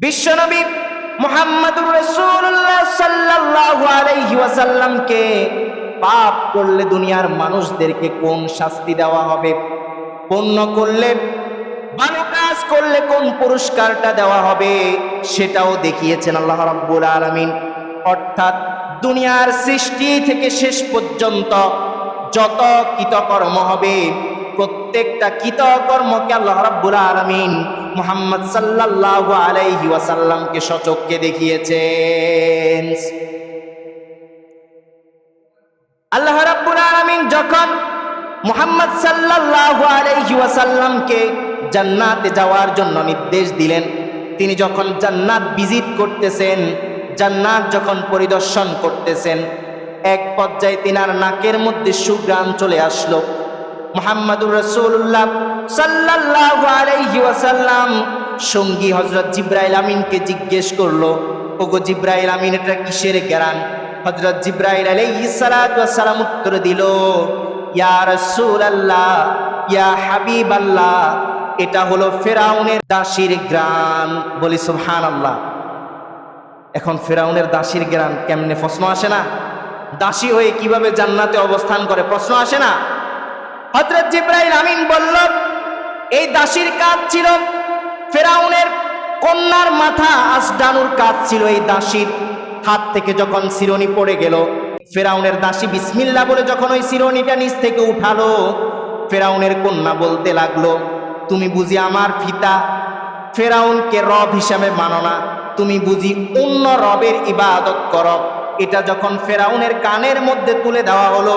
বিশ্বনবী মোহাম্মদুর রসুল্লাহ সাল্লাল্লাহু আলাইহি ওয়াসাল্লামকে পাপ করলে দুনিয়ার মানুষদেরকে কোন শাস্তি দেওয়া হবে? পুণ্য করলে, ভালো কাজ করলে কোন পুরস্কারটা দেওয়া হবে? সেটাও দেখিয়েছেন আল্লাহ রাব্বুল আলামিন। অর্থাৎ দুনিয়ার সৃষ্টি থেকে শেষ পর্যন্ত যত কৃতকর্ম হবে প্রত্যেকটা কৃতকর্মকে আল্লাহ রাব্বুল আলামিন মুহাম্মদ সাল্লাল্লাহু আলাইহি ওয়াসাল্লামকে সচক্ষে দেখিয়েছেন। আল্লাহ রাব্বুল আলামিন যখন মুহাম্মদ সাল্লাল্লাহু আলাইহি ওয়াসাল্লামকে জান্নাতে যাওয়ার জন্য নির্দেশ দিলেন, তিনি যখন জান্নাত ভিজিট করতেছেন, জান্নাত যখন পরিদর্শন করতেছেন, এক পর্যায়ে তিনার নাকের মধ্যে সুগ্রাম চলে আসলো। মুহাম্মাদুর রসুল্লাহ সাল্লাল্লাহু আলাইহি ওয়াসাল্লাম সঙ্গী হজরত জিব্রাইল আমিনকে জিজ্ঞেস করল, ওগো জিব্রাইল আমিন, এটা কিসের জ্ঞান? হজরত জিব্রাইল আলাইহিস সালাতু ওয়াস সালাম উত্তর দিল, ইয়া রাসূলুল্লাহ, ইয়া হাবিবাল্লাহ, এটা হলো ফেরাউনের দাসীর গ্রাম বলি, সুবহানাল্লাহ। এখন ফেরাউনের দাসীর গ্রাম কেমনে প্রশ্ন আসে না? দাসী হয়ে কীভাবে জান্নাতে অবস্থান করে প্রশ্ন আসে না? হযরত জিব্রাইল আমিন বলল, এই দাসীর কাজ ছিল ফেরাউনের কন্যার মাথা আসডানুর কাজ ছিল। এই দাসীর হাত থেকে যখন শিরোনি পড়ে গেল, ফেরাউনের দাসী বিসমিল্লা বলে যখন ওই শিরোনিটা নিচ থেকে উঠালো, ফেরাউনের কন্যা বলতে লাগল, তুমি বুঝি আমার পিতা? ফেরাউনকে রব হিসাবে মানো না। তুমি বুঝি অন্য রবের ইবাদত করো। এটা যখন ফেরাউনের কানের মধ্যে তুলে দেওয়া হলো,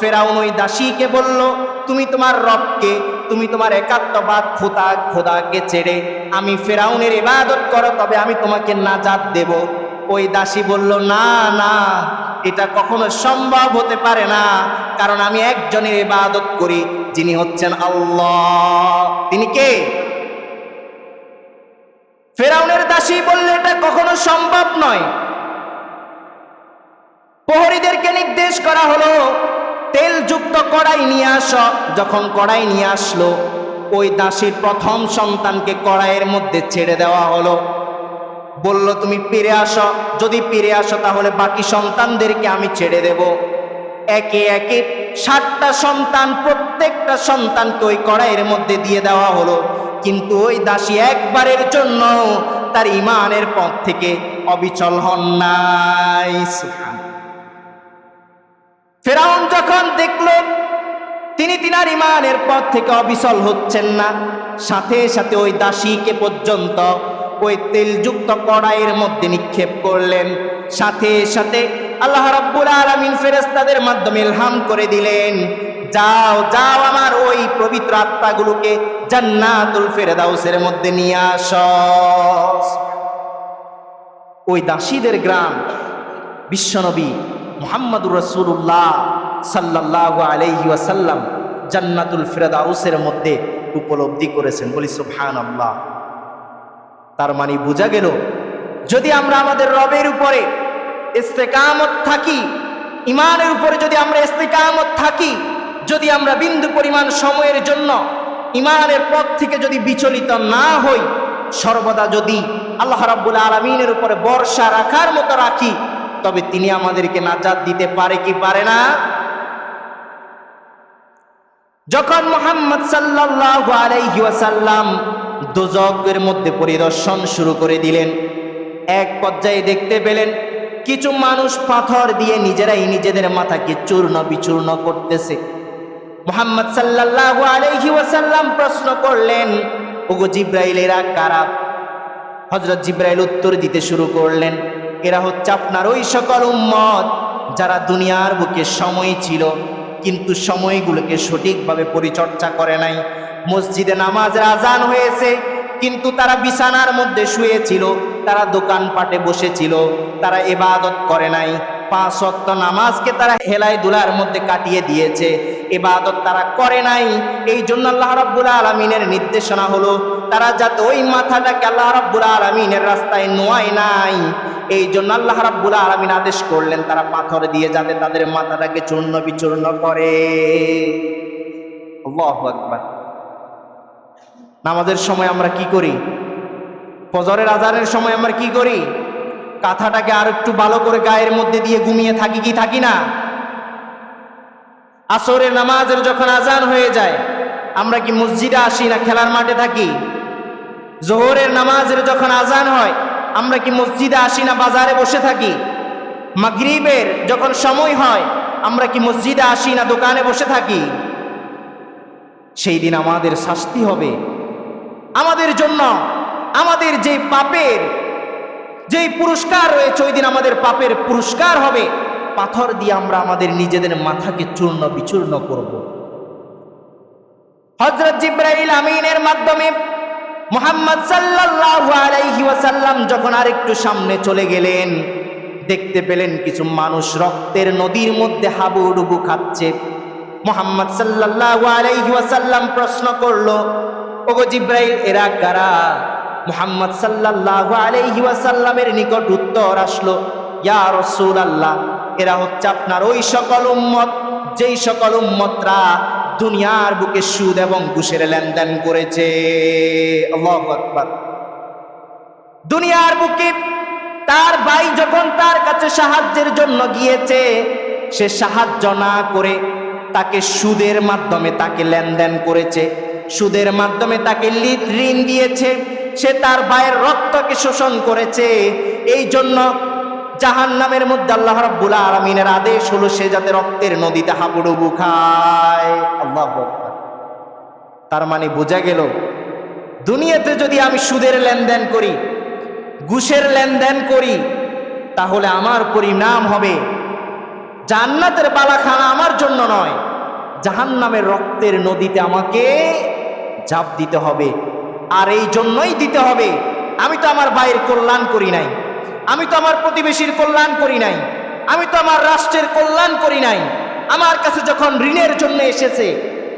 ফেরাউন ওই দাসীকে বলল তুমি তোমার রবকে, তুমি তোমার একাত্মবাদ খোদা, খোদাকে ছেড়ে আমি ফেরাউনের ইবাদত করো, তবে আমি তোমাকে নাজাত দেব। ওই দাসী বলল, না না, এটা কখনো সম্ভব হতে পারে না, কারণ আমি একজনের ইবাদত করি, যিনি হচ্ছেন আল্লাহ। তিনি কে? ফেরাউনের দাসী বললে, এটা কখনো সম্ভব নয়। প্রহরীদেরকে নির্দেশ করা হলো তেলযুক্ত কড়াই নিয়ে আস। যখন কড়াই নিয়ে আসলো, ওই দাসীর প্রথম সন্তানকে কড়াইয়ের মধ্যে ছেড়ে দেওয়া হলো। বলল, তুমি ফিরে আসো। যদি ফিরে আসো, তাহলে বাকি সন্তানদেরকে আমি ছেড়ে দেব। একে একে সাতটা সন্তান, প্রত্যেকটা সন্তানকে ওই কড়াইয়ের মধ্যে দিয়ে দেওয়া হলো। কিন্তু ওই দাসী একবারের জন্য তার ইমানের পথ থেকে অবিচল হন নাই। ফেরাউন যখন দেখল তিনি তিনার ইমানের পথ থেকে অবিচল হচ্ছেন না, সাথে সাথে ওই দাসীকে পর্যন্ত ওই তেলযুক্ত কড়াইয়ের মধ্যে নিক্ষেপ করলেন। সাথে সাথে আল্লাহ রাব্বুল আলামিন ফেরেশতাদের মাধ্যমে ইলহাম করে দিলেন, যাও যাও আমার ওই পবিত্র আত্মাগুলোকে জান্নাতুল ফেরদাউসের মধ্যে নিয়ে আস। ওই দাসীদের গ্রাম বিশ্বনবী মুহাম্মদুর রসুল্লাহ সাল্লাহ আলাইহি ওয়াসাল্লাম জান্নাতুল ফেরদাউসের মধ্যে উপলব্ধি করেছেন। বলি সুবহান আল্লাহ তার মানে বোঝা গেল, যদি আমরা আমাদের রবের উপরে ইস্তেকামত থাকি ইমানের উপরে যদি আমরা ইস্তেকামত থাকি, যদি আমরা বিন্দু পরিমাণ সময়ের জন্য ইমানের পথ থেকে যদি বিচলিত না হই, সর্বদা যদি আল্লাহ রাব্বুল আলমিনের উপরে বর্ষা রাখার মতো রাখি তবে তিনি আমাদেরকে নাজাত দিতে পারে কি পারে না? যখন মোহাম্মদ সাল্লাল্লাহু আলাইহি ওয়াসাল্লাম দোজকের মধ্যে পরিদর্শন শুরু করে দিলেন, এক পর্যায়ে দেখতে পেলেন কিছু মানুষ পাথর দিয়ে নিজেরাই নিজেদের মাথাকে চূর্ণ বিচূর্ণ করতেছে। মোহাম্মদ সাল্লাল্লাহু আলাইহি ওয়াসাল্লাম প্রশ্ন করলেন, ওগো জিব্রাইল এরা কারা? হযরত জিব্রাইল উত্তর দিতে শুরু করলেন এরা হচ্ছে আপনার ওই সকল উম্মত যারা দুনিয়ার বুকে সময় ছিল, কিন্তু সময়গুলোকে সঠিকভাবে পরিচর্যা করে নাই। মসজিদে নামাজের আজান হয়েছে, কিন্তু তারা বিছানার মধ্যে শুয়েছিল, তারা দোকানপাটে বসেছিল, তারা এবাদত করে নাই। পাঁচ ওয়াক্ত নামাজকে তারা হেলায় দুলার মধ্যে কাটিয়ে দিয়েছে এবাদত তারা করে নাই। এই জন্য আল্লাহ রাব্বুল আলমিনের নির্দেশনা হলো, তারা যাতে ওই মাথাটাকে আল্লাহ রাব্বুল আলমিনের রাস্তায় নোয়ায় নাই। এই জন্য আল্লাহ রাব্বুল আলমিন আদেশ করলেন, তারা পাথর দিয়ে যাতে তাদের মাথাটাকে চূর্ণ বিচূর্ণ করে। আকবার। নামাজের সময় আমরা কি করি? ফজরের আজানের সময় আমরা কি করি? কাঁথাটাকে আর একটু ভালো করে গায়ের মধ্যে দিয়ে ঘুমিয়ে থাকি কি থাকি না? আসরের নামাজের যখন আজান হয়ে যায়, আমরা কি মসজিদে আসি না খেলার মাঠে থাকি? জোহরের নামাজের যখন আজান হয় আমরা কি মসজিদে আসি না বাজারে বসে থাকি? মাগরিবের যখন সময় হয়, আমরা কি মসজিদে আসি না দোকানে বসে থাকি? সেই দিন আমাদের শাস্তি হবে। আমাদের জন্য, আমাদের যে পাপের যেই পুরস্কার রয়েছে, ওই দিন আমাদের পাপের পুরস্কার হবে। পাথর দিয়ে আমরা আমাদের নিজেদের মাথাকে চূর্ণ বিচূর্ণ করব। হজরত জিব্রাইল আমিনের মাধ্যমে মোহাম্মদ সাল্লাল্লাহু আলাইহি ওয়াসাল্লাম যখন আরেকটু সামনে চলে গেলেন, দেখতে পেলেন কিছু মানুষ রক্তের নদীর মধ্যে হাবুডুবু খাচ্ছে। মোহাম্মদ সাল্লাল্লাহু আলাইহি ওয়াসাল্লাম প্রশ্ন করল, ওগো জিব্রাইল, এরা কারা? মোহাম্মদ সাল্লাল্লাহু আলাইহি ওয়াসাল্লামের নিকট উত্তর আসলো, ইয়া রাসূলুল্লাহ, এরা হচ্ছে আপনার ওই সকল উম্মত, যেই সকল উম্মতরা দুনিয়ার বুকে সুদ এবং ঘুষের লেনদেন করেছে। দুনিয়ার বুকে তার ভাই যখন তার কাছে সাহায্যের জন্য গিয়েছে, সে সাহায্য না করে তাকে সুদের মাধ্যমে তাকে লেনদেন করেছে। সুদের মাধ্যমে তাকে ঋণ দিয়েছে। সে তার ভাইয়ের রক্তকে শোষণ করেছে। এই জন্য জাহান নামের মধ্যে আল্লাহ রাব্বুল আলমিনের আদেশ হলো সে যাতে রক্তের নদীতে হাবুডুবু খায়। আল্লাহ তার মানে বোঝা গেল, দুনিয়াতে যদি আমি সুদের লেনদেন করি, ঘুষের লেনদেন করি, তাহলে আমার পরিণাম হবে জান্নাতের বালাখানা আমার জন্য নয়, জাহান্নামের রক্তের নদীতে আমাকে ঝাঁপ দিতে হবে। আর এই জন্যই দিতে হবে। আমি তো আমার ভাইয়ের কল্যাণ করি নাই। আমি তো আমার প্রতিবেশীর কল্যাণ করি নাই। আমি তো আমার রাষ্ট্রের কল্যাণ করি নাই। আমার কাছে যখন ঋণের জন্য এসেছে,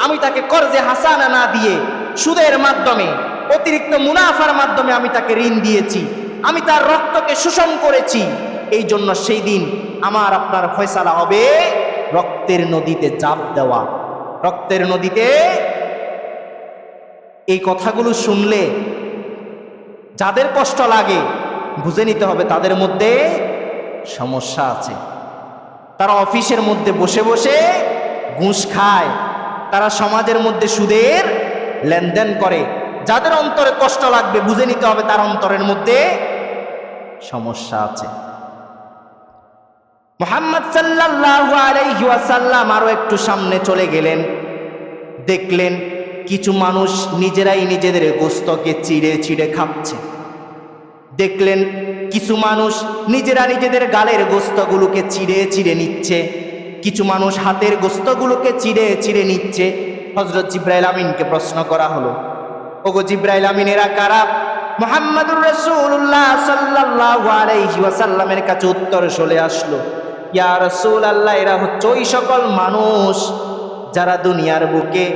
আমি তাকে কর্জে হাসানা না দিয়ে সুদের মাধ্যমে, অতিরিক্ত মুনাফার মাধ্যমে আমি তাকে ঋণ দিয়েছি। আমি তার রক্তকে শোষণ করেছি। এই জন্য সেই দিন আমার আপনার ফয়সালা হবে রক্তের নদীতে চাপ দেওয়া। রক্তের নদীতে এই কথাগুলো শুনলে যাদের কষ্ট লাগে বুঝে নিতে হবে তাদের মধ্যে সমস্যা আছে। তারা অফিসের মধ্যে বসে বসে ঘুষ খায়। তারা সমাজের মধ্যে সুদের লেনদেন করে। যাদের অন্তরে কষ্ট লাগবে, বুঝে নিতে হবে তার অন্তরের মধ্যে সমস্যা আছে। মোহাম্মদ সাল্লাল্লাহু আলাইহি ওয়াসাল্লাম আরও একটু সামনে চলে গেলেন। দেখলেন কিছু মানুষ নিজেরাই নিজেদের গোস্তকে চিড়ে চিড়ে খাচ্ছে। দেখলেন কিছু মানুষ নিজেরা নিজেদের গালের গোস্তগুলোকে চিড়ে চিড়ে নিচ্ছে। কিছু মানুষ হাতের গোস্তগুলোকে চিড়ে চিড়ে নিচ্ছে। হজরত জিব্রাইল আমিনকে প্রশ্ন করা হলো, ওগো জিব্রাইল আমিন এরা কারা? মোহাম্মদুর রসুল্লাহ সাল্লাল্লাহু আলাইহি ওয়াসাল্লামের কাছে উত্তর চলে আসলো, ইয়া রসুল আল্লাহ এরা হচ্ছে ওই সকল মানুষ যারা দুনিয়ার বুকে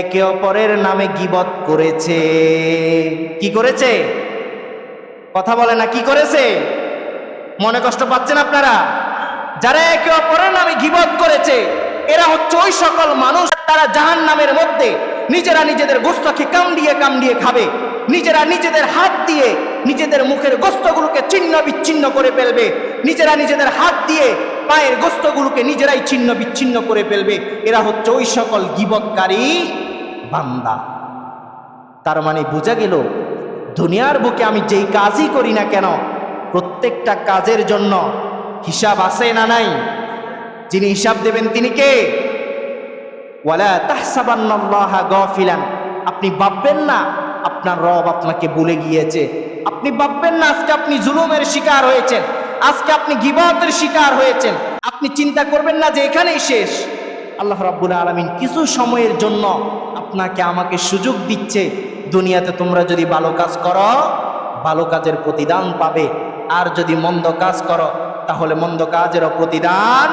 একে অপরের নামে গিবত করেছে। কি করেছে? কথা বলে না, কি করেছে? মনে কষ্ট পাচ্ছেন আপনারা? যারা একে অপরের নামে গিবত করেছে, এরা হচ্ছে ওই সকল মানুষ তারা জাহান নামের মধ্যে নিজেরা নিজেদের গোস্তকে কামড়িয়ে কামড়িয়ে খাবে, নিজেরা নিজেদের হাত দিয়ে নিজেদের মুখের গোস্তগুলোকে ছিন্ন বিচ্ছিন্ন করে ফেলবে, নিজেরা নিজেদের হাত দিয়ে পায়ের গোস্তগুলোকে নিজেরাই ছিন্ন বিচ্ছিন্ন করে ফেলবে, এরা হচ্ছে ওই সকল গিবৎকারী বান্দা। তার মানে বোঝা গেল দুনিয়ার বুকে আমি যেই কাজই করি না কেন, প্রত্যেকটা কাজের জন্য হিসাব আছে না নাই? যিনি হিসাব দেবেন তিনি কে? আপনি ভাববেন না, আপনার রব আপনাকে ভুলে গিয়েছে। আপনি ভাববেন না, আজকে আপনি জুলুমের শিকার হয়েছেন। আজকে আপনি গিবাতের শিকার হয়েছেন। আপনি চিন্তা করবেন না যে এখানেই শেষ। আল্লাহ রাব্বুল আলামিন কিছু সময়ের জন্য আপনাকে আমাকে সুযোগ দিচ্ছে। দুনিয়াতে তোমরা যদি ভালো কাজ করো, ভালো কাজের প্রতিদান পাবে। আর যদি মন্দ কাজ করো, তাহলে মন্দ কাজেরও প্রতিদান